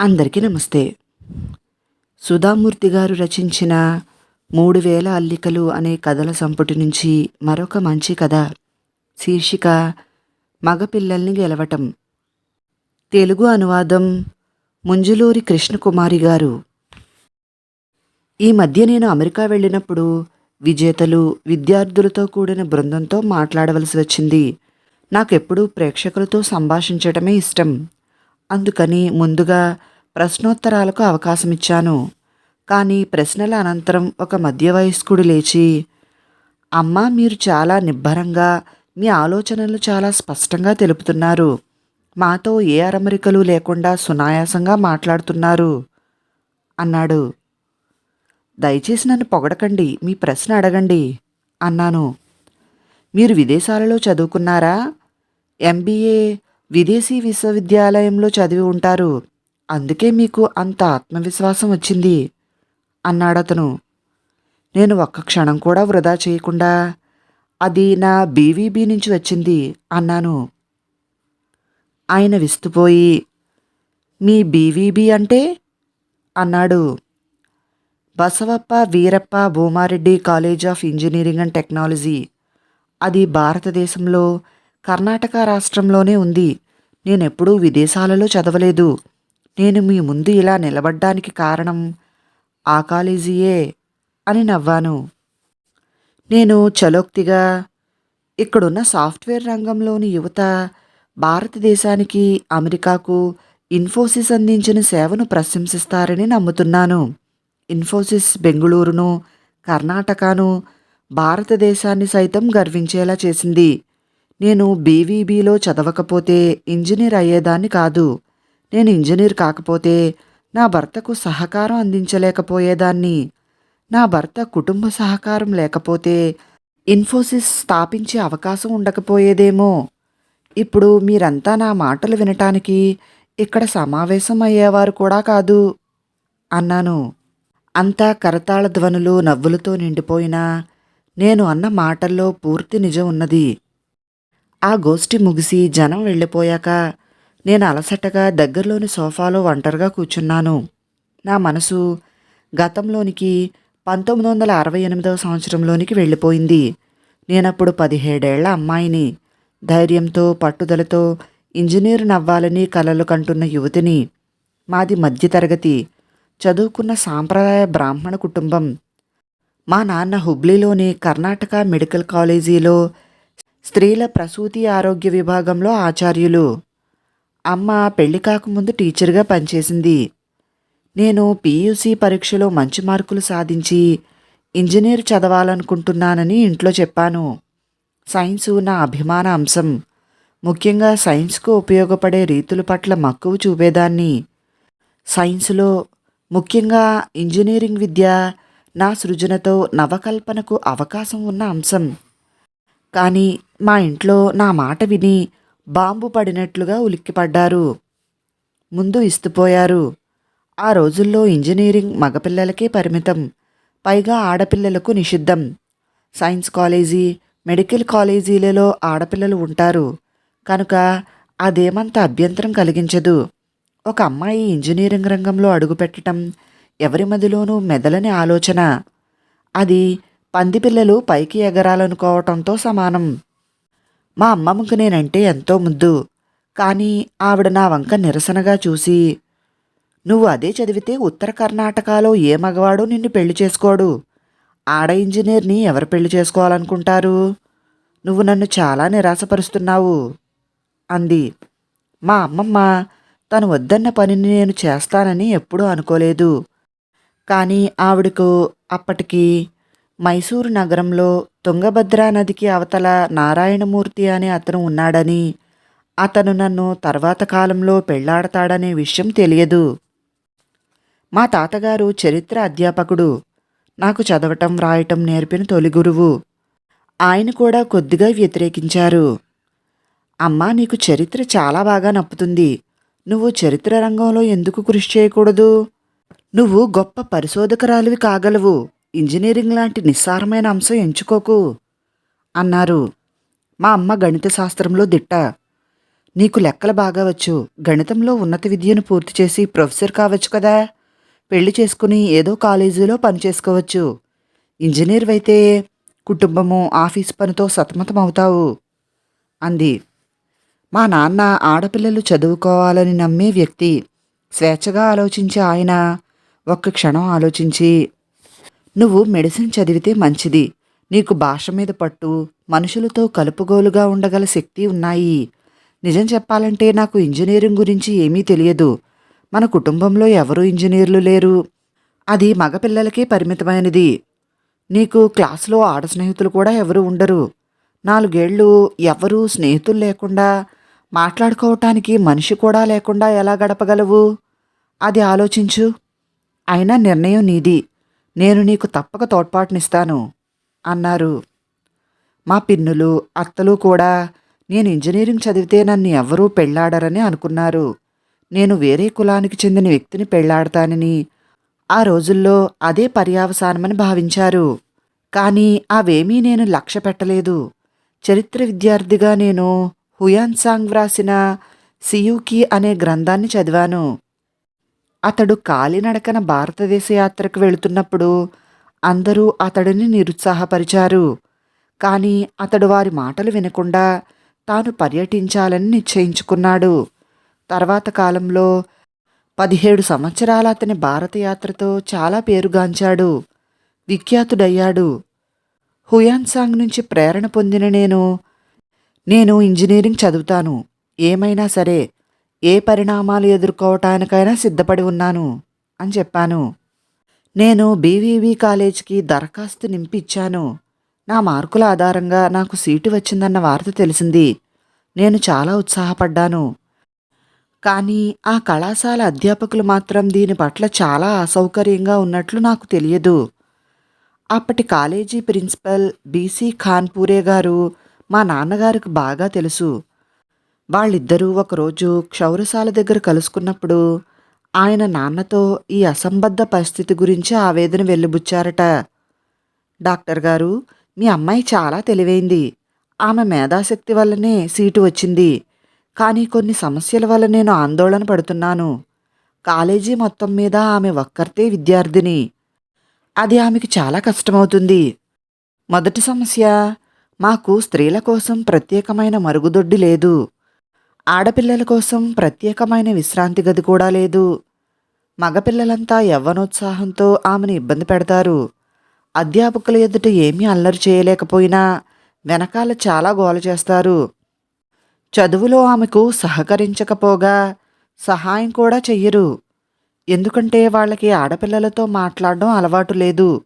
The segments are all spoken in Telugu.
అందరికీ నమస్తే. సుధామూర్తి గారు రచించిన మూడు వేల అల్లికలు అనే కథల సంపుటి నుంచి మరొక మంచి కథ శీర్షిక మగపిల్లల్ని గెలవటం. తెలుగు అనువాదం ముంజులూరి కృష్ణకుమారి గారు. ఈ మధ్య నేను అమెరికా వెళ్ళినప్పుడు విజేతలు విద్యార్థులతో కూడిన బృందంతో మాట్లాడవలసి వచ్చింది. నాకెప్పుడూ ప్రేక్షకులతో సంభాషించటమే ఇష్టం. అందుకని ముందుగా ప్రశ్నోత్తరాలకు అవకాశం ఇచ్చాను కానీ ప్రశ్నల అనంతరం ఒక మధ్య వయస్కుడు లేచి అమ్మ మీరు చాలా నిబ్బరంగా మీ ఆలోచనలు చాలా స్పష్టంగా తెలుపుతున్నారు. మాతో ఏ అరమరికలు లేకుండా సునాయాసంగా మాట్లాడుతున్నారు అన్నాడు. దయచేసి నన్ను పొగడకండి మీ ప్రశ్న అడగండి అన్నాను. మీరు విదేశాలలో చదువుకున్నారా? ఎంబీఏ విదేశీ విశ్వవిద్యాలయంలో చదివి ఉంటారు. అందుకే మీకు అంత ఆత్మవిశ్వాసం వచ్చింది అన్నాడతను. నేను ఒక్క క్షణం కూడా వృధా చేయకుండా అది నా బీవీబీ నుంచి వచ్చింది అన్నాను. ఆయన విస్తుపోయి మీ బీవీబీ అంటే? అన్నాడు. Basavappa Veerappa Bhoomaraddi college of engineering and technology. అది భారతదేశంలో కర్ణాటక రాష్ట్రంలోనే ఉంది. నేనెప్పుడూ విదేశాలలో చదవలేదు. నేను మీ ముందు ఇలా నిలబడ్డానికి కారణం ఆ కాలేజీయే అని నవ్వాను. నేను చలోక్తిగా ఇక్కడున్న సాఫ్ట్వేర్ రంగంలోని యువత భారతదేశానికి అమెరికాకు ఇన్ఫోసిస్ అందించిన సేవను ప్రశంసిస్తారని నమ్ముతున్నాను. ఇన్ఫోసిస్ బెంగుళూరును కర్ణాటకను భారతదేశాన్ని సైతం గర్వించేలా చేసింది. నేను బీవీబీలో చదవకపోతే ఇంజనీర్ అయ్యేదాన్ని కాదు. నేను ఇంజనీర్ కాకపోతే నా భర్తకు సహకారం అందించలేకపోయేదాన్ని. నా భర్త కుటుంబ సహకారం లేకపోతే ఇన్ఫోసిస్ స్థాపించే అవకాశం ఉండకపోయేదేమో. ఇప్పుడు మీరంతా నా మాటలు వినటానికి ఇక్కడ సమావేశం అయ్యేవారు కూడా కాదు అన్నాను. అంతా కరతాళ ధ్వనులు నవ్వులతో నిండిపోయినా నేను అన్న మాటల్లో పూర్తి నిజం ఉన్నది. ఆ గోష్ఠి ముగిసి జనం వెళ్ళిపోయాక నేను అలసటగా దగ్గరలోని సోఫాలో ఒంటరిగా కూర్చున్నాను. నా మనసు గతంలోనికి పంతొమ్మిది వందల అరవై ఎనిమిదవ సంవత్సరంలోనికి వెళ్ళిపోయింది. నేనప్పుడు పదిహేడేళ్ళ అమ్మాయిని. ధైర్యంతో పట్టుదలతో ఇంజనీరు నవ్వాలని కలలు కంటున్న యువతిని. మాది మధ్యతరగతి. చదువుకున్న సాంప్రదాయ బ్రాహ్మణ కుటుంబం. మా నాన్న హుబ్లీలోని కర్ణాటక మెడికల్ కాలేజీలో స్త్రీల ప్రసూతి ఆరోగ్య విభాగంలో ఆచార్యులు. అమ్మ పెళ్ళి కాకముందు టీచర్గా పనిచేసింది. నేను పీయూసీ పరీక్షలో మంచి మార్కులు సాధించి ఇంజనీర్ చదవాలనుకుంటున్నానని ఇంట్లో చెప్పాను. సైన్సు నా అభిమాన అంశం. ముఖ్యంగా సైన్స్కు ఉపయోగపడే రీతుల పట్ల మక్కువ చూపేదాన్ని. సైన్స్లో ముఖ్యంగా ఇంజనీరింగ్ విద్య నా సృజనతో నవకల్పనకు అవకాశం ఉన్న అంశం. కానీ మా ఇంట్లో నా మాట విని బాంబు పడినట్లుగా ఉలిక్కిపడ్డారు. ముందు ఇస్తుపోయారు. ఆ రోజుల్లో ఇంజనీరింగ్ మగపిల్లలకే పరిమితం. పైగా ఆడపిల్లలకు నిషిద్ధం. సైన్స్ కాలేజీ మెడికల్ కాలేజీలలో ఆడపిల్లలు ఉంటారు. కనుక అదేమంత అభ్యంతరం కలిగించదు. ఒక అమ్మాయి ఇంజనీరింగ్ రంగంలో అడుగుపెట్టడం ఎవరి మదిలోనూ మెదలని ఆలోచన. అది పందిపిల్లలు పైకి ఎగరాలనుకోవటంతో సమానం. మా అమ్మమ్మకు నేనంటే ఎంతో ముద్దు. కానీ ఆవిడ నా వంక నిరసనగా చూసి నువ్వు అదే చదివితే ఉత్తర కర్ణాటకలో ఏ మగవాడు నిన్ను పెళ్ళి చేసుకోడు. ఆడ ఇంజనీర్ని ఎవరు పెళ్ళి చేసుకోవాలనుకుంటారు? నువ్వు నన్ను చాలా నిరాశపరుస్తున్నావు. అంది. మా అమ్మమ్మ తను వద్దన్న పనిని నేను చేస్తానని ఎప్పుడూ అనుకోలేదు. కానీ ఆవిడకు అప్పటికి మైసూరు నగరంలో తుంగభద్రా నదికి అవతల నారాయణమూర్తి అనే అతను ఉన్నాడని అతను నన్ను తర్వాత కాలంలో పెళ్ళాడతాడనే విషయం తెలియదు. మా తాతగారు చరిత్ర అధ్యాపకుడు. నాకు చదవటం వ్రాయటం నేర్పిన తొలి గురువు. ఆయన కూడా కొద్దిగా వ్యతిరేకించారు. అమ్మా నీకు చరిత్ర చాలా బాగా నప్పుతుంది. నువ్వు చరిత్ర రంగంలో ఎందుకు కృషి చేయకూడదు? నువ్వు గొప్ప పరిశోధకురాలివి కాగలవు. ఇంజనీరింగ్ లాంటి నిస్సారమైన అంశం ఎంచుకోకు అన్నారు. మా అమ్మ గణిత శాస్త్రంలో దిట్ట. నీకు లెక్కలు బాగా వచ్చు. గణితంలో ఉన్నత విద్యను పూర్తి చేసి ప్రొఫెసర్ కావచ్చు కదా. పెళ్ళి చేసుకుని ఏదో కాలేజీలో పని చేసుకోవచ్చు. ఇంజనీర్ అయితే కుటుంబము ఆఫీస్ పనితో సతమతం అవుతావు అంది. మా నాన్న ఆడపిల్లలు చదువుకోవాలని నమ్మే వ్యక్తి. స్వేచ్ఛగా ఆలోచించే ఆయన. ఒక్క క్షణం ఆలోచించి నువ్వు మెడిసిన్ చదివితే మంచిది. నీకు భాష మీద పట్టు మనుషులతో కలుపుగోలుగా ఉండగల శక్తి ఉన్నాయి. నిజం చెప్పాలంటే నాకు ఇంజనీరింగ్ గురించి ఏమీ తెలియదు. మన కుటుంబంలో ఎవరూ ఇంజనీర్లు లేరు. అది మగపిల్లలకే పరిమితమైనది. నీకు క్లాసులో ఆడ స్నేహితులు కూడా ఎవరు ఉండరు. నాలుగేళ్ళు ఎవరూ స్నేహితులు లేకుండా మాట్లాడుకోవటానికి మనిషి కూడా లేకుండా ఎలా గడపగలవు? అది ఆలోచించు. అయినా నిర్ణయం నీది. నేను నీకు తప్పక తోడ్పాటునిస్తాను అన్నారు. మా పిన్నులు అత్తలు కూడా నేను ఇంజనీరింగ్ చదివితే నన్ను ఎవరూ పెళ్ళాడరని అనుకున్నారు. నేను వేరే కులానికి చెందిన వ్యక్తిని పెళ్ళాడతానని ఆ రోజుల్లో అదే పర్యావసానమని భావించారు. కానీ అవేమీ నేను లక్ష్య పెట్టలేదు. చరిత్ర విద్యార్థిగా నేను హుయాన్సాంగ్ వ్రాసిన సియూకి అనే గ్రంథాన్ని చదివాను. అతడు కాలినడకన భారతదేశ యాత్రకు వెళుతున్నప్పుడు అందరూ అతడిని నిరుత్సాహపరిచారు. కానీ అతడు వారి మాటలు వినకుండా తాను పర్యటించాలని నిశ్చయించుకున్నాడు. తర్వాత కాలంలో పదిహేడు సంవత్సరాల అతని భారతయాత్రతో చాలా పేరుగాంచాడు. విఖ్యాతుడయ్యాడు. హుయాన్సాంగ్ నుంచి ప్రేరణ పొందిన నేను నేను ఇంజనీరింగ్ చదువుతాను. ఏమైనా సరే ఏ పరిణామాలు ఎదుర్కోవటానికైనా సిద్ధపడి ఉన్నాను అని చెప్పాను. నేను బీవీవీ కాలేజీకి దరఖాస్తు నింపిచ్చాను. నా మార్కుల ఆధారంగా నాకు సీటు వచ్చిందన్న వార్త తెలిసింది. నేను చాలా ఉత్సాహపడ్డాను. కానీ ఆ కళాశాల అధ్యాపకులు మాత్రం దీని పట్ల చాలా అసౌకర్యంగా ఉన్నట్లు నాకు తెలియదు. అప్పటి కాలేజీ ప్రిన్సిపల్ బీసీ ఖాన్పూరే గారు మా నాన్నగారికి బాగా తెలుసు. వాళ్ళిద్దరూ ఒకరోజు క్షౌరశాల దగ్గర కలుసుకున్నప్పుడు ఆయన నాన్నతో ఈ అసంబద్ధ పరిస్థితి గురించి ఆవేదన వెళ్ళిబుచ్చారట డాక్టర్ గారు మీ అమ్మాయి చాలా తెలివైంది. ఆమె మేధాశక్తి వల్లనే సీటు వచ్చింది. కానీ కొన్ని సమస్యల వల్ల నేను ఆందోళన పడుతున్నాను. కాలేజీ మొత్తం మీద ఆమె ఒక్కరితే విద్యార్థిని. అది ఆమెకు చాలా కష్టమవుతుంది. మొదటి సమస్య మాకు స్త్రీల కోసం ప్రత్యేకమైన మరుగుదొడ్డి లేదు. ఆడపిల్లల కోసం ప్రత్యేకమైన విశ్రాంతి గది కూడా లేదు. మగపిల్లలంతా యవ్వనోత్సాహంతో ఆమెను ఇబ్బంది పెడతారు. అధ్యాపకుల ఎదుట ఏమీ అల్లరి చేయలేకపోయినా వెనకాల చాలా గోల చేస్తారు. చదువులో ఆమెకు సహకరించకపోగా సహాయం కూడా చెయ్యరు. ఎందుకంటే వాళ్ళకి ఆడపిల్లలతో మాట్లాడడం అలవాటు లేదు.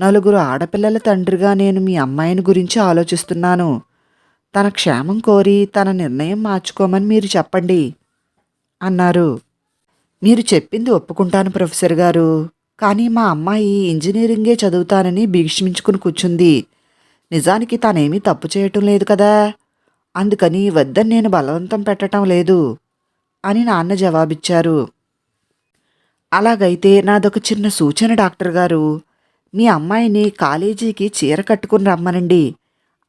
నలుగురు ఆడపిల్లల తండ్రిగా నేను మీ అమ్మాయిని గురించి ఆలోచిస్తున్నాను. తన క్షేమం కోరి తన నిర్ణయం మార్చుకోమని మీరు చెప్పండి. అన్నారు. మీరు చెప్పింది ఒప్పుకుంటాను ప్రొఫెసర్ గారు. కానీ మా అమ్మాయి ఇంజనీరింగే చదువుతానని భీష్మించుకుని కూర్చుంది. నిజానికి తానేమీ తప్పు చేయటం లేదు కదా? అందుకని వద్దని నేను బలవంతం పెట్టడం లేదు అని నాన్న జవాబిచ్చారు. అలాగైతే నాదొక చిన్న సూచన డాక్టర్ గారు. మీ అమ్మాయిని కాలేజీకి చీర కట్టుకుని రమ్మనండి.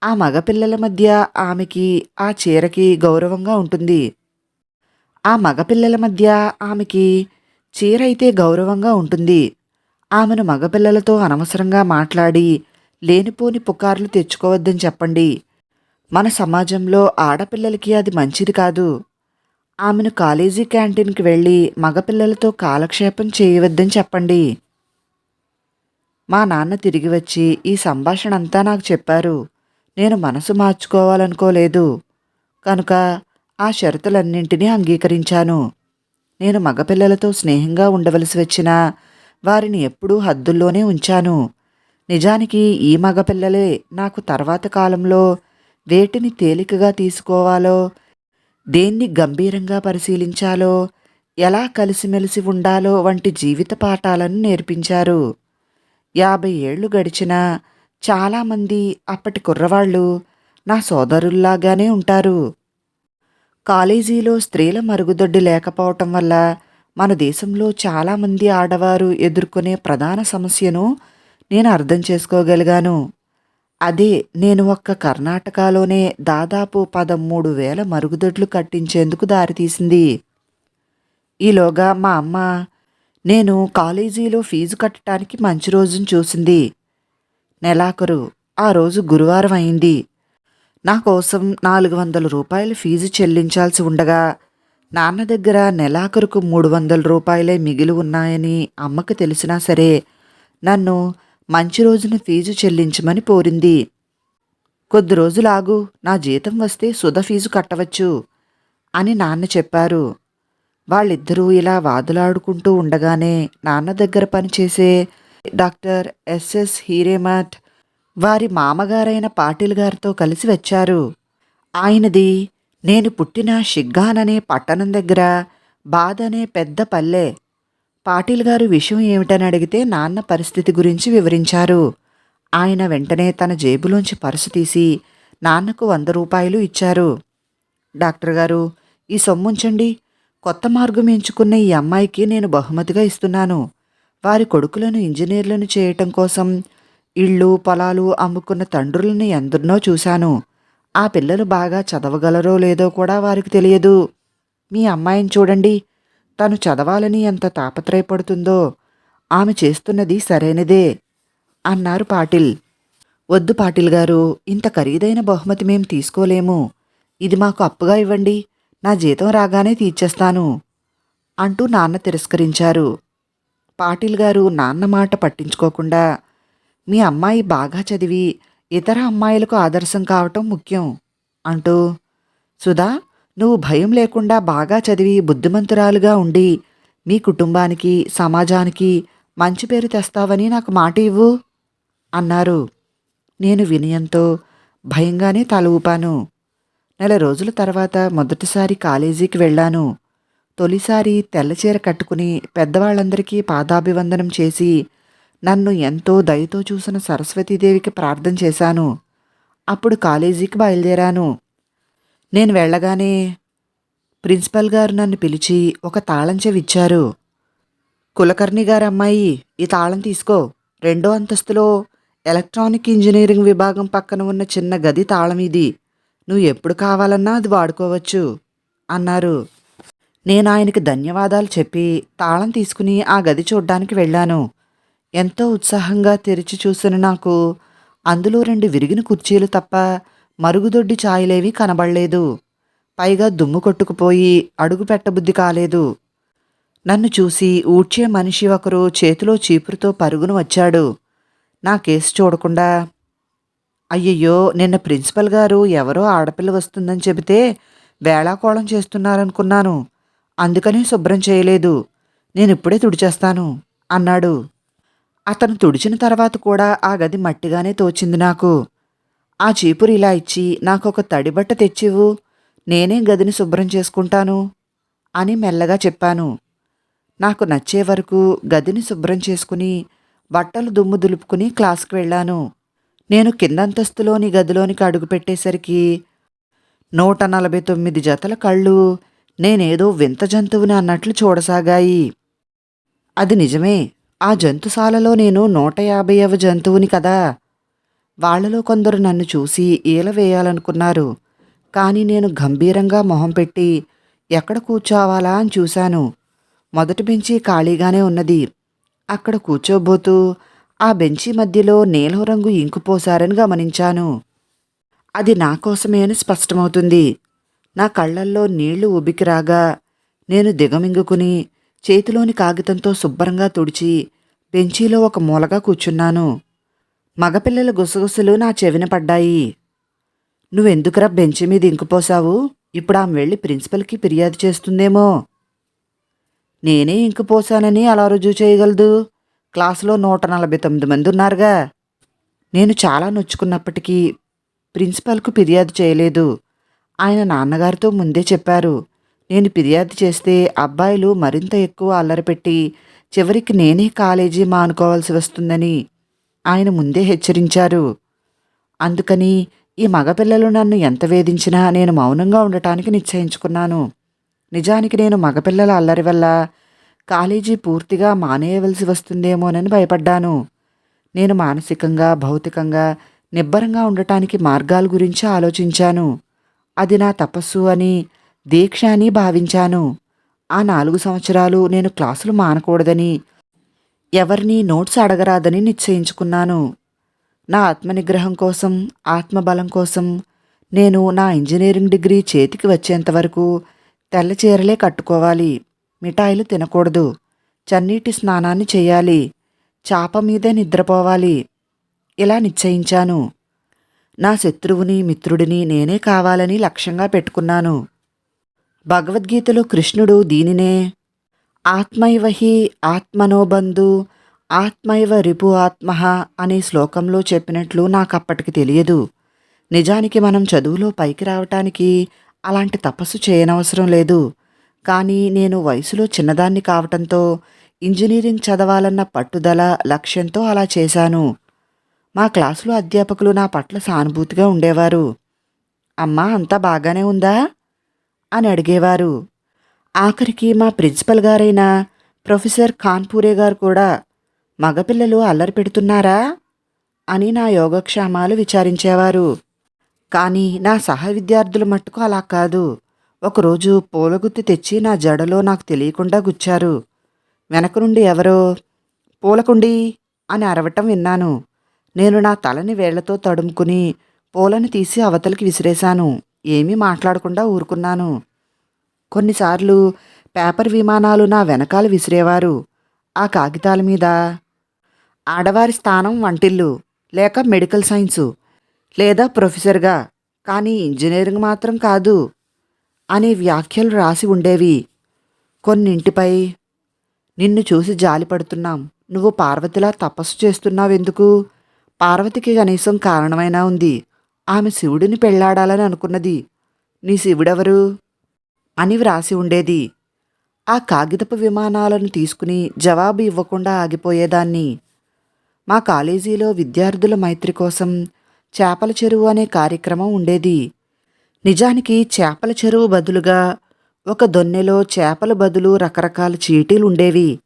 ఆ మగపిల్లల మధ్య ఆమెకి ఆ చీరకి గౌరవంగా ఉంటుంది. ఆ మగపిల్లల మధ్య ఆమెకి చీర అయితే గౌరవంగా ఉంటుంది. ఆమెను మగపిల్లలతో అనవసరంగా మాట్లాడి లేనిపోని పుకార్లు తెచ్చుకోవద్దని చెప్పండి. మన సమాజంలో ఆడపిల్లలకి అది మంచిది కాదు. ఆమెను కాలేజీ క్యాంటీన్కి వెళ్ళి మగపిల్లలతో కాలక్షేపం చేయవద్దని చెప్పండి. మా నాన్న తిరిగి వచ్చి ఈ సంభాషణ అంతా నాకు చెప్పారు. నేను మనసు మార్చుకోవాలనుకోలేదు. కనుక ఆ షరతులన్నింటినీ అంగీకరించాను. నేను మగపిల్లలతో స్నేహంగా ఉండవలసి వచ్చినా వారిని ఎప్పుడూ హద్దుల్లోనే ఉంచాను. నిజానికి ఈ మగపిల్లలే నాకు తర్వాత కాలంలో వేటిని తేలికగా తీసుకోవాలో దేన్ని గంభీరంగా పరిశీలించాలో ఎలా కలిసిమెలిసి ఉండాలో వంటి జీవిత పాఠాలను నేర్పించారు. యాభై ఏళ్ళు గడిచినా చాలామంది అప్పటి కుర్రవాళ్ళు నా సోదరుల్లాగానే ఉంటారు. కాలేజీలో స్త్రీల మరుగుదొడ్డి లేకపోవటం వల్ల మన దేశంలో చాలామంది ఆడవారు ఎదుర్కొనే ప్రధాన సమస్యను నేను అర్థం చేసుకోగలిగాను. అదే నేను ఒక్క కర్ణాటకలోనే దాదాపు పదమూడు వేల మరుగుదొడ్లు కట్టించేందుకు దారితీసింది. ఈలోగా మా అమ్మ నేను కాలేజీలో ఫీజు కట్టడానికి మంచి రోజును చూసింది. నెలాఖరు. ఆ రోజు గురువారం అయింది. నా కోసం నాలుగు వందల రూపాయలు ఫీజు చెల్లించాల్సి ఉండగా నాన్న దగ్గర నెలాఖరుకు మూడు వందల రూపాయలే మిగిలి ఉన్నాయని అమ్మకు తెలిసినా సరే నన్ను మంచి రోజున ఫీజు చెల్లించమని కోరింది కొద్ది రోజులు ఆగు నా జీతం వస్తే సుధ ఫీజు కట్టవచ్చు అని నాన్న చెప్పారు. వాళ్ళిద్దరూ ఇలా వాదులాడుకుంటూ ఉండగానే నాన్న దగ్గర పనిచేసే డాక్టర్ ఎస్ఎస్ హీరేమఠ్ వారి మామగారైన పాటిల్ గారితో కలిసి వచ్చారు. ఆయనది నేను పుట్టిన షిగ్గాన్ అనే పట్టణం దగ్గర బాద్ అనే పెద్ద పల్లె. పాటిల్ గారు విషయం ఏమిటని అడిగితే నాన్న పరిస్థితి గురించి వివరించారు. ఆయన వెంటనే తన జేబులోంచి పర్సు తీసి నాన్నకు వంద రూపాయలు ఇచ్చారు. డాక్టర్ గారు ఈ సొమ్ముంచండి. కొత్త మార్గం ఎంచుకున్న ఈ అమ్మాయికి నేను బహుమతిగా ఇస్తున్నాను. వారి కొడుకులను ఇంజనీర్లను చేయటం కోసం ఇళ్ళు పొలాలు అమ్ముకున్న తండ్రులను ఎందరినో చూశాను. ఆ పిల్లలు బాగా చదవగలరో లేదో కూడా వారికి తెలియదు. మీ అమ్మాయిని చూడండి. తను చదవాలని ఎంత తాపత్రయపడుతుందో. ఆమె చేస్తున్నది సరైనదే అన్నారు పాటిల్. వద్దు పాటిల్ గారు ఇంత ఖరీదైన బహుమతి మేం తీసుకోలేము. ఇది మాకు అప్పుగా ఇవ్వండి. నా జీతం రాగానే తీర్చేస్తాను అంటూ నాన్న తిరస్కరించారు. పాటిల్ గారు నాన్న మాట పట్టించుకోకుండా మీ అమ్మాయి బాగా చదివి ఇతర అమ్మాయిలకు ఆదర్శం కావటం ముఖ్యం అంటూ సుధా నువ్వు భయం లేకుండా బాగా చదివి బుద్ధిమంతురాలుగా ఉండి మీ కుటుంబానికి సమాజానికి మంచి పేరు తెస్తావని నాకు మాట ఇవ్వు అన్నారు. నేను వినయంతో భయంగానే తల ఊపాను. నెల రోజుల తర్వాత మొదటిసారి కాలేజీకి వెళ్ళాను. తొలిసారి తెల్లచీర కట్టుకుని పెద్దవాళ్ళందరికీ పాదాభివందనం చేసి నన్ను ఎంతో దయతో చూసిన సరస్వతీదేవికి ప్రార్థన చేశాను. అప్పుడు కాలేజీకి బయలుదేరాను. నేను వెళ్ళగానే ప్రిన్సిపల్ గారు నన్ను పిలిచి ఒక తాళం చెవి ఇచ్చారు కులకర్ణి గారు అమ్మాయి ఈ తాళం తీసుకో. రెండో అంతస్తులో ఎలక్ట్రానిక్ ఇంజనీరింగ్ విభాగం పక్కన ఉన్న చిన్న గది తాళం ఇది. నువ్వు ఎప్పుడు కావాలన్నా అది వాడుకోవచ్చు అన్నారు. నేను ఆయనకి ధన్యవాదాలు చెప్పి తాళం తీసుకుని ఆ గది చూడ్డానికి వెళ్ళాను. ఎంతో ఉత్సాహంగా తెరిచి చూసిన నాకు అందులో రెండు విరిగిన కుర్చీలు తప్ప మరుగుదొడ్డి ఛాయలేవి కనబడలేదు. పైగా దుమ్ము కొట్టుకుపోయి అడుగు పెట్టబుద్ధి కాలేదు. నన్ను చూసి ఊడ్చే మనిషి ఒకరు చేతిలో చీపురుతో పరుగును వచ్చాడు. నా కేసు చూడకుండా అయ్యయ్యో నిన్న ప్రిన్సిపల్ గారు ఎవరో ఆడపిల్ల వస్తుందని చెబితే వేళాకోళం చేస్తున్నారనుకున్నాను. అందుకనే శుభ్రం చేయలేదు. నేను ఇప్పుడే తుడిచేస్తాను అన్నాడు. అతను తుడిచిన తర్వాత కూడా ఆ గది మట్టిగానే తోచింది నాకు. ఆ చీపురు ఇలా ఇచ్చి నాకు ఒక తడిబట్ట తెచ్చివు నేనే గదిని శుభ్రం చేసుకుంటాను అని మెల్లగా చెప్పాను. నాకు నచ్చే వరకు గదిని శుభ్రం చేసుకుని బట్టలు దుమ్ము దులుపుకుని క్లాస్కి వెళ్ళాను. నేను కిందంతస్తులోని గదిలోనికి అడుగుపెట్టేసరికి నూట నలభై తొమ్మిది జతల కళ్ళు నేనేదో వింత జంతువుని అన్నట్లు చూడసాగాయి. అది నిజమే ఆ జంతుశాలలో నేను నూట యాభైవ జంతువుని కదా. వాళ్ళలో కొందరు నన్ను చూసి ఈల వేయాలనుకున్నారు. కానీ నేను గంభీరంగా మొహం పెట్టి ఎక్కడ కూర్చోవాలా? అని చూశాను. మొదటి బెంచి ఖాళీగానే ఉన్నది. అక్కడ కూర్చోబోతూ ఆ బెంచి మధ్యలో నీలం రంగు ఇంకుపోసారని గమనించాను. అది నా కోసమే అని స్పష్టమవుతుంది. నా కళ్ళల్లో నీళ్ళు ఉబికిరాగా నేను దిగమింగుకుని చేతిలోని కాగితంతో శుభ్రంగా తుడిచి బెంచీలో ఒక మూలగా కూర్చున్నాను. మగపిల్లల గుసగుసలు నా చెవిన పడ్డాయి. నువ్వెందుకురా బెంచి మీద ఇంకుపోసావు ఇప్పుడు ఆమె వెళ్ళి ప్రిన్సిపల్కి ఫిర్యాదు చేస్తుందేమో. నేనే ఇంకుపోసానని అలా రుజువు చేయగలదు? క్లాసులో నూట నలభై తొమ్మిది మంది ఉన్నారుగా. నేను చాలా నొచ్చుకున్నప్పటికీ ప్రిన్సిపల్కు ఫిర్యాదు చేయలేదు. ఆయన నాన్నగారితో ముందే చెప్పారు. నేను ఫిర్యాదు చేస్తే అబ్బాయిలు మరింత ఎక్కువ అల్లరిపెట్టి చివరికి నేనే కాలేజీ మానుకోవాల్సి వస్తుందని ఆయన ముందే హెచ్చరించారు. అందుకని ఈ మగపిల్లలు నన్ను ఎంత వేధించినా నేను మౌనంగా ఉండటానికి నిశ్చయించుకున్నాను. నిజానికి నేను మగపిల్లల అల్లరి వల్ల కాలేజీ పూర్తిగా మానేయవలసి వస్తుందేమోనని భయపడ్డాను. నేను మానసికంగా భౌతికంగా నిబ్బరంగా ఉండటానికి మార్గాల గురించి ఆలోచించాను. అది నా తపస్సు అని దీక్ష అని భావించాను. ఆ నాలుగు సంవత్సరాలు నేను క్లాసులు మానకూడదని ఎవరిని నోట్స్ అడగరాదని నిశ్చయించుకున్నాను. నా ఆత్మనిగ్రహం కోసం ఆత్మబలం కోసం నేను నా ఇంజనీరింగ్ డిగ్రీ చేతికి వచ్చేంతవరకు తెల్లచీరలే తెల్ల చీరలే కట్టుకోవాలి. మిఠాయిలు తినకూడదు. చన్నీటి స్నానాన్ని చేయాలి. చాప మీదే నిద్రపోవాలి. ఇలా నిశ్చయించాను. నా శత్రువుని మిత్రుడిని నేనే కావాలని లక్ష్యంగా పెట్టుకున్నాను. భగవద్గీతలో కృష్ణుడు దీనినే ఆత్మైవహి ఆత్మనోబంధు ఆత్మైవ రిపు ఆత్మ అనే శ్లోకంలో చెప్పినట్లు నాకు అప్పటికి తెలియదు. నిజానికి మనం చదువులో పైకి రావటానికి అలాంటి తపస్సు చేయనవసరం లేదు. కానీ నేను వయసులో చిన్నదాన్ని కావటంతో ఇంజనీరింగ్ చదవాలన్న పట్టుదల లక్ష్యంతో అలా చేశాను. మా క్లాసులో అధ్యాపకులు నా పట్ల సానుభూతిగా ఉండేవారు. అమ్మా అంతా బాగానే ఉందా? అని అడిగేవారు. ఆఖరికి మా ప్రిన్సిపల్ గారైన ప్రొఫెసర్ ఖాన్పూరే గారు కూడా మగపిల్లలు అల్లరి పెడుతున్నారా? అని నా యోగక్షేమాలు విచారించేవారు. కానీ నా సహ విద్యార్థుల మట్టుకు అలా కాదు. ఒకరోజు పూలగుత్తి తెచ్చి నా జడలో నాకు తెలియకుండా గుచ్చారు. వెనక నుండి ఎవరో పూలకుండి అని అరవటం విన్నాను. నేను నా తలని వేళ్ళతో తడుముకుని పూలను తీసి అవతలికి విసిరేశాను. ఏమీ మాట్లాడకుండా ఊరుకున్నాను. కొన్నిసార్లు పేపర్ విమానాలు నా వెనకాల విసిరేవారు. ఆ కాగితాల మీద ఆడవారి స్థానం వంటిల్లు లేక మెడికల్ సైన్సు లేదా ప్రొఫెసర్గా కానీ ఇంజనీరింగ్ మాత్రం కాదు అనే వ్యాఖ్యలు రాసి ఉండేవి. కొన్నింటిపై నిన్ను చూసి జాలిపడుతున్నాం. నువ్వు పార్వతిలా తపస్సు చేస్తున్నావెందుకు? పార్వతికి కనీసం కారణమైనా ఉంది. ఆమె శివుడిని పెళ్ళాడాలని అనుకున్నది. నీ శివుడెవరు? అని వ్రాసి ఉండేది. ఆ కాగితపు విమానాలను తీసుకుని జవాబు ఇవ్వకుండా ఆగిపోయేదాన్ని. మా కాలేజీలో విద్యార్థుల మైత్రి కోసం చేపల చెరువు అనే కార్యక్రమం ఉండేది. నిజానికి చేపల చెరువు బదులుగా ఒక దొన్నెలో చేపల బదులు రకరకాల చీటీలు ఉండేవి.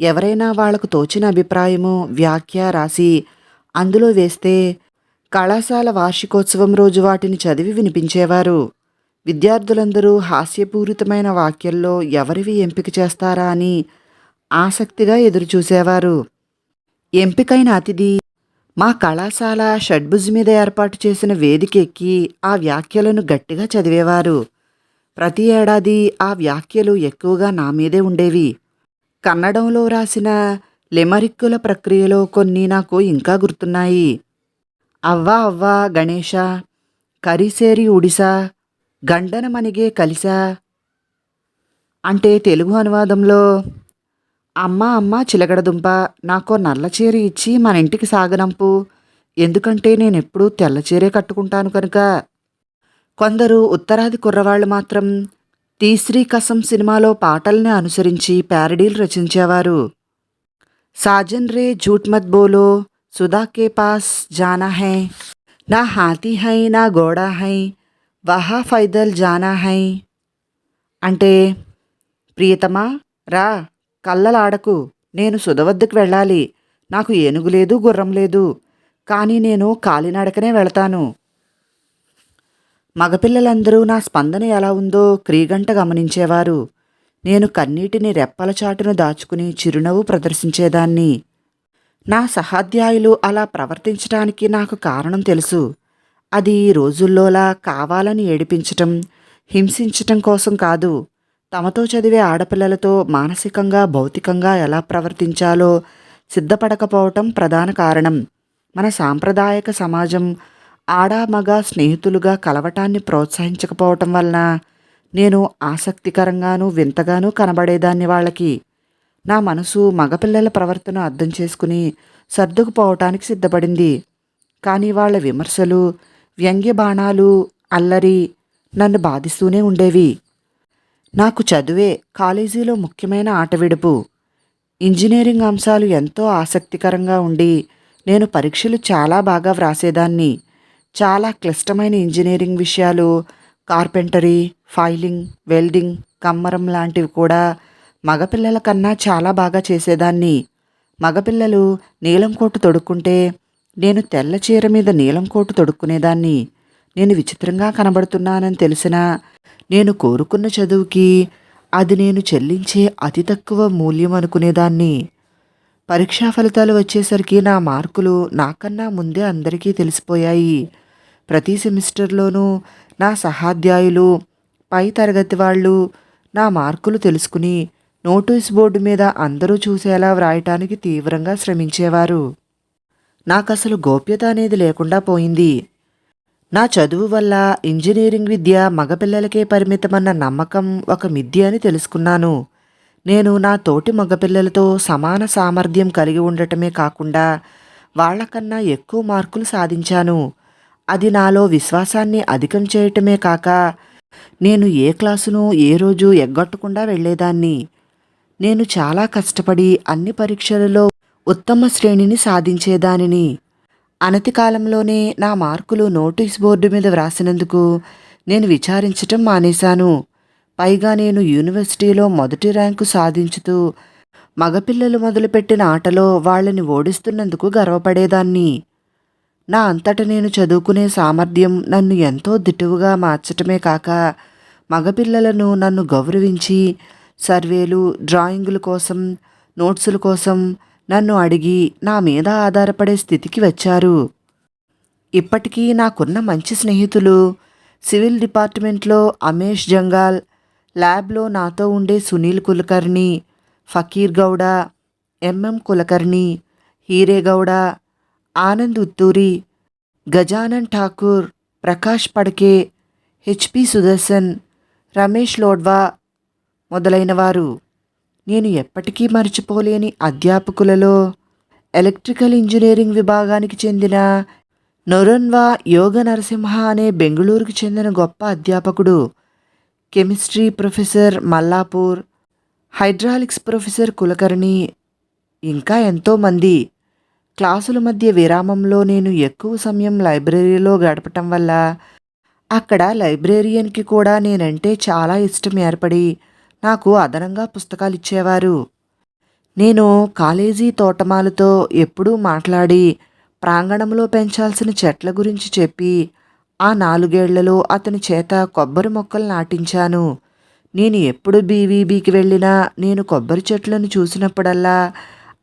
ఎవరైనా వాళ్ళకు తోచిన అభిప్రాయము వ్యాఖ్య రాసి అందులో వేస్తే కళాశాల వార్షికోత్సవం రోజు వాటిని చదివి వినిపించేవారు. విద్యార్థులందరూ హాస్యపూరితమైన వాక్యాల్లో ఎవరివి ఎంపిక చేస్తారా అని ఆసక్తిగా ఎదురుచూసేవారు. ఎంపికైన అతిథి మా కళాశాల షడ్భుజ్ మీద ఏర్పాటు చేసిన వేదిక ఎక్కి ఆ వ్యాఖ్యలను గట్టిగా చదివేవారు. ప్రతి ఏడాది ఆ వ్యాఖ్యలు ఎక్కువగా నా మీదే ఉండేవి. కన్నడంలో రాసిన లెమరిక్కుల ప్రక్రియలో కొన్ని నాకు ఇంకా గుర్తున్నాయి. అవ్వా అవ్వా గణేష కరిసేరి ఉడిసా గండనమనిగే కలిసా అంటే తెలుగు అనువాదంలో అమ్మ అమ్మ చిలగడదుంప నాకు నల్లచీర ఇచ్చి మన ఇంటికి సాగనంపు. ఎందుకంటే నేను ఎప్పుడూ కట్టుకుంటాను కనుక. కొందరు ఉత్తరాది కుర్రవాళ్ళు మాత్రం తీశ్రీ కసం సినిమాలో పాటల్ని అనుసరించి ప్యారడీలు రచించేవారు. సాజన్ రే झूठ मत बोलो सुधा के पास जाना है నా హాతీ హై నా గోడా హై వహా ఫైదల్ జానా హై అంటే ప్రియతమా రా కళ్ళలాడకు నేను సుధవద్దకు వెళ్ళాలి నాకు ఏనుగు లేదు గుర్రం లేదు కానీ నేను కాలినడకనే వెళతాను మగపిల్లలందరూ నా స్పందన ఎలా ఉందో క్రీగంట గమనించేవారు నేను కన్నీటిని రెప్పల చాటును దాచుకుని చిరునవ్వు ప్రదర్శించేదాన్ని. నా సహాధ్యాయులు అలా ప్రవర్తించడానికి నాకు కారణం తెలుసు. అది ఈ రోజుల్లోలా కావాలని ఏడిపించటం హింసించటం కోసం కాదు. తమతో చదివే ఆడపిల్లలతో మానసికంగా భౌతికంగా ఎలా ప్రవర్తించాలో సిద్ధపడకపోవటం ప్రధాన కారణం. మన సాంప్రదాయక సమాజం ఆడా మగ స్నేహితులుగా కలవటాన్ని ప్రోత్సహించకపోవటం వలన నేను ఆసక్తికరంగానూ వింతగానూ కనబడేదాన్ని వాళ్ళకి. నా మనసు మగపిల్లల ప్రవర్తన అర్థం చేసుకుని సర్దుకుపోవటానికి సిద్ధపడింది. కానీ వాళ్ళ విమర్శలు వ్యంగ్య బాణాలు అల్లరి నన్ను బాధిస్తూనే ఉండేవి. నాకు చదువే కాలేజీలో ముఖ్యమైన ఆటవిడుపు ఇంజనీరింగ్ అంశాలు ఎంతో ఆసక్తికరంగా ఉండి నేను పరీక్షలు చాలా బాగా వ్రాసేదాన్ని. చాలా క్లిష్టమైన ఇంజనీరింగ్ విషయాలు కార్పెంటరీ ఫైలింగ్ వెల్డింగ్ కమ్మరం లాంటివి కూడా మగపిల్లల కన్నా చాలా బాగా చేసేదాన్ని. మగపిల్లలు నీలం కోటు తొడుక్కుంటే నేను తెల్ల చీర మీద నీలం కోటు తొడుక్కునేదాన్ని. నేను విచిత్రంగా కనబడుతున్నానని తెలిసినా నేను కోరుకున్న చదువుకి అది నేను చెల్లించే అతి తక్కువ మూల్యం అనుకునేదాన్ని. పరీక్షా ఫలితాలు వచ్చేసరికి నా మార్కులు నాకన్నా ముందే అందరికీ తెలిసిపోయాయి. ప్రతి సెమిస్టర్లోనూ నా సహాధ్యాయులు పై తరగతి వాళ్ళు నా మార్కులు తెలుసుకుని నోటీస్ బోర్డు మీద అందరూ చూసేలా వ్రాయటానికి తీవ్రంగా శ్రమించేవారు. నాకు అసలు గోప్యత అనేది లేకుండా పోయింది. నా చదువు వల్ల ఇంజనీరింగ్ విద్య మగపిల్లలకే పరిమితమన్న నమ్మకం ఒక మిథ్య అని తెలుసుకున్నాను. నేను నా తోటి మగపిల్లలతో సమాన సామర్థ్యం కలిగి ఉండటమే కాకుండా వాళ్ళకన్నా ఎక్కువ మార్కులు సాధించాను. అది నాలో విశ్వాసాన్ని అధికం చేయటమే కాక నేను ఏ క్లాసును ఏ రోజు ఎగ్గొట్టకుండా వెళ్ళేదాన్ని. నేను చాలా కష్టపడి అన్ని పరీక్షలలో ఉత్తమ శ్రేణిని సాధించేదానిని. అనతి కాలంలోనే నా మార్కులు నోటీస్ బోర్డు మీద వ్రాసినందుకు నేను విచారించటం మానేశాను. పైగా నేను యూనివర్సిటీలో మొదటి ర్యాంకు సాధించుతూ మగపిల్లలు మొదలుపెట్టిన ఆటలో వాళ్ళని ఓడిస్తున్నందుకు గర్వపడేదాన్ని. నా అంతట నేను చదువుకునే సామర్థ్యం నన్ను ఎంతో దిటువుగా మార్చటమే కాక మగపిల్లలను నన్ను గౌరవించి సర్వేలు డ్రాయింగుల కోసం నోట్సుల కోసం నన్ను అడిగి నా మీద ఆధారపడే స్థితికి వచ్చారు. ఇప్పటికీ నాకున్న మంచి స్నేహితులు సివిల్ డిపార్ట్మెంట్లో అమేష్ జంగాల్ ల్యాబ్లో నాతో ఉండే సునీల్ కులకర్ణి ఫకీర్ గౌడ ఎంఎం కులకర్ణి హీరేగౌడ ఆనంద్ ఉత్తూరి గజానన్ ఠాకూర్ ప్రకాష్ పడకే హెచ్పి సుదర్శన్ రమేష్ లోడ్వా మొదలైనవారు. నేను ఎప్పటికీ మర్చిపోలేని అధ్యాపకులలో ఎలక్ట్రికల్ ఇంజనీరింగ్ విభాగానికి చెందిన నొరన్వా యోగ నరసింహ అనే బెంగళూరుకు చెందిన గొప్ప అధ్యాపకుడు chemistry professor Mallapur hydraulics professor Kulkarni ఇంకా ఎంతోమంది క్లాసుల మధ్య విరామంలో నేను ఎక్కువ సమయం లైబ్రరీలో గడపటం వల్ల అక్కడ లైబ్రేరియన్కి కూడా నేనంటే చాలా ఇష్టం ఏర్పడి నాకు అదనంగా పుస్తకాలు ఇచ్చేవారు నేను కాలేజీ తోటమాలతో ఎప్పుడూ మాట్లాడి ప్రాంగణంలో పెంచాల్సిన చెట్ల గురించి చెప్పి ఆ నాలుగేళ్ళలో అతని చేత కొబ్బరి మొక్కలు నాటించాను. నేను ఎప్పుడు బీవీబీకి వెళ్ళినా నేను కొబ్బరి చెట్లను చూసినప్పుడల్లా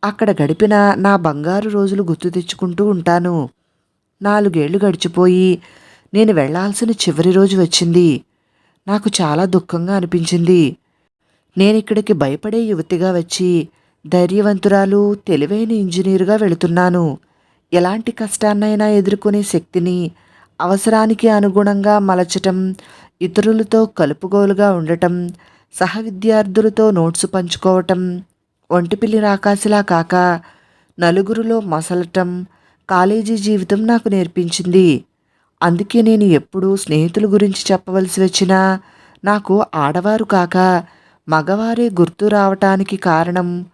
అక్కడ గడిపిన నా బంగారు రోజులు గుర్తు తెచ్చుకుంటూ ఉంటాను. నాలుగేళ్ళు గడిచిపోయి నేను వెళ్ళాల్సిన చివరి రోజు వచ్చింది. నాకు చాలా దుఃఖంగా అనిపించింది. నేను ఇక్కడికి భయపడే యువతిగా వచ్చి ధైర్యవంతురాలు తెలివైన ఇంజనీరుగా వెళుతున్నాను. ఎలాంటి కష్టాన్నైనా ఎదుర్కొనే శక్తిని అవసరానికి అనుగుణంగా మలచటం ఇతరులతో కలుపుగోలుగా ఉండటం సహ విద్యార్థులతో నోట్స్ పంచుకోవటం ఒంటిపిల్లి రాకాసిలా కాక నలుగురిలో మసలటం కాలేజీ జీవితం నాకు నేర్పించింది. అందుకే నేను ఎప్పుడూ స్నేహితుల గురించి చెప్పవలసి వచ్చినా నాకు ఆడవారు కాక మగవారే గుర్తు రావటానికి కారణం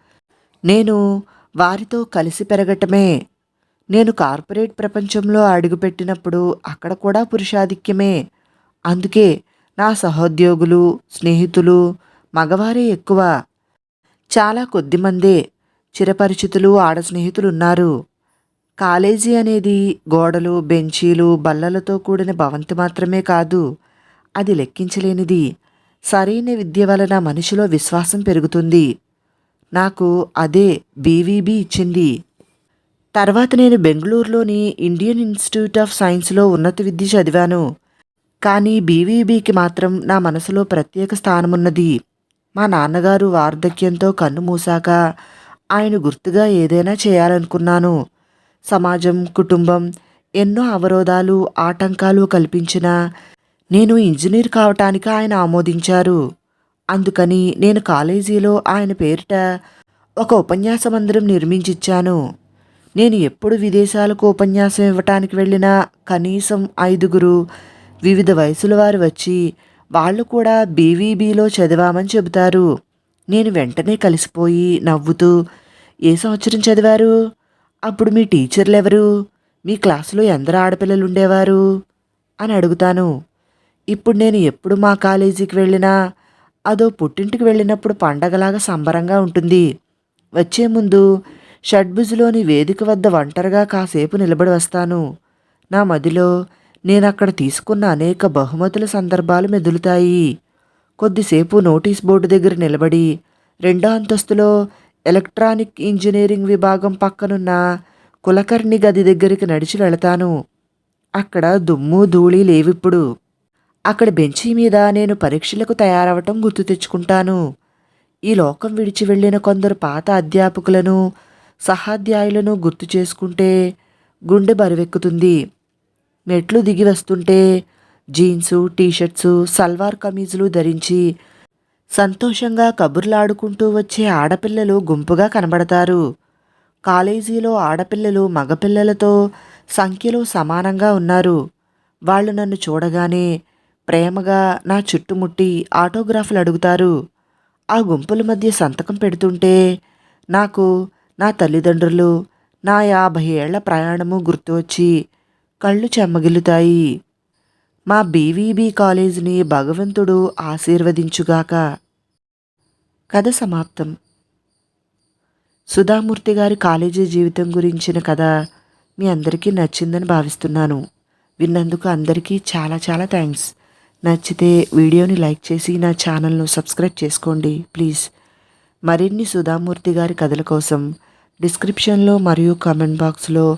నేను వారితో కలిసి పెరగటమే. నేను కార్పొరేట్ ప్రపంచంలో అడుగుపెట్టినప్పుడు అక్కడ కూడా పురుషాధిక్యమే. అందుకే నా సహోద్యోగులు స్నేహితులు మగవారే ఎక్కువ. చాలా కొద్దిమందే చిరపరిచితులు ఆడ స్నేహితులు ఉన్నారు కాలేజీ అనేది గోడలు బెంచీలు బల్లలతో కూడిన భవంతి మాత్రమే కాదు అది లెక్కించలేనిది. సరైన విద్య వలన మనిషిలో విశ్వాసం పెరుగుతుంది. నాకు అదే బీవీబీ ఇచ్చింది. తర్వాత నేను బెంగళూరులోని ఇండియన్ ఇన్స్టిట్యూట్ ఆఫ్ సైన్స్లో ఉన్నత విద్య చదివాను. కానీ బీవీబీకి మాత్రం నా మనసులో ప్రత్యేక స్థానమున్నది. మా నాన్నగారు వార్ధక్యంతో కన్ను మూసాక ఆయన గుర్తుగా ఏదైనా చేయాలనుకున్నాను. సమాజం కుటుంబం ఎన్నో అవరోధాలు ఆటంకాలు కల్పించిన నేను ఇంజనీర్ కావటానికి ఆయన ఆమోదించారు. అందుకని నేను కాలేజీలో ఆయన పేరిట ఒక ఉపన్యాస మందిరం నిర్మించిచ్చాను. నేను ఎప్పుడు విదేశాలకు ఉపన్యాసం ఇవ్వటానికి వెళ్ళినా కనీసం ఐదుగురు వివిధ వయసుల వారు వచ్చి వాళ్ళు కూడా బీవీబీలో చదివామని చెబుతారు. నేను వెంటనే కలిసిపోయి నవ్వుతూ ఏ సంవత్సరం చదివారు? అప్పుడు మీ టీచర్లు ఎవరు మీ క్లాసులో ఎందరు ఆడపిల్లలు ఉండేవారు అని అడుగుతాను. ఇప్పుడు నేను ఎప్పుడు మా కాలేజీకి వెళ్ళినా అదో పుట్టింటికి వెళ్ళినప్పుడు పండగలాగా సంబరంగా ఉంటుంది. వచ్చే ముందు షడ్భుజ్లోని వేదిక వద్ద ఒంటరిగా కాసేపు నిలబడి వస్తాను. నా మదిలో నేను అక్కడ తీసుకున్న అనేక బహుమతుల సందర్భాలు మెదులుతాయి. కొద్దిసేపు నోటీస్ బోర్డు దగ్గర నిలబడి రెండో అంతస్తులో ఎలక్ట్రానిక్ ఇంజనీరింగ్ విభాగం పక్కనున్న కులకర్ణి గది దగ్గరికి నడిచి వెళతాను. అక్కడ దుమ్ము ధూళి లేవిప్పుడు. అక్కడ బెంచీ మీద నేను పరీక్షలకు తయారవటం గుర్తు తెచ్చుకుంటాను. ఈ లోకం విడిచి వెళ్ళిన కొందరు పాత అధ్యాపకులను సహాధ్యాయులను గుర్తు చేసుకుంటే గుండె బరువెక్కుతుంది. మెట్లు దిగి వస్తుంటే జీన్సు టీషర్ట్సు సల్వార్ కమీజులు ధరించి సంతోషంగా కబుర్లాడుకుంటూ వచ్చే ఆడపిల్లలు గుంపుగా కనబడతారు. కాలేజీలో ఆడపిల్లలు మగపిల్లలతో సంఖ్యలో సమానంగా ఉన్నారు. వాళ్ళు నన్ను చూడగానే ప్రేమగా నా చుట్టుముట్టి ఆటోగ్రాఫ్లు అడుగుతారు. ఆ గుంపుల మధ్య సంతకం పెడుతుంటే నాకు నా తల్లిదండ్రులు నా యాభై ఏళ్ళ ప్రయాణము గుర్తు వచ్చి కళ్ళు చెమ్మగిలుతాయి. మా బీవీబీ కాలేజీని భగవంతుడు ఆశీర్వదించుగాక. కథ సమాప్తం. సుధామూర్తి గారి కాలేజీ జీవితం గురించిన కథ మీ అందరికీ నచ్చిందని భావిస్తున్నాను. విన్నందుకు అందరికీ చాలా చాలా థ్యాంక్స్. నచ్చితే వీడియోని లైక్ చేసి నా ఛానల్ను సబ్స్క్రైబ్ చేసుకోండి ప్లీజ్. మరిన్ని సుధామూర్తి గారి కథల కోసం డిస్క్రిప్షన్లో మరియు కామెంట్ బాక్స్లో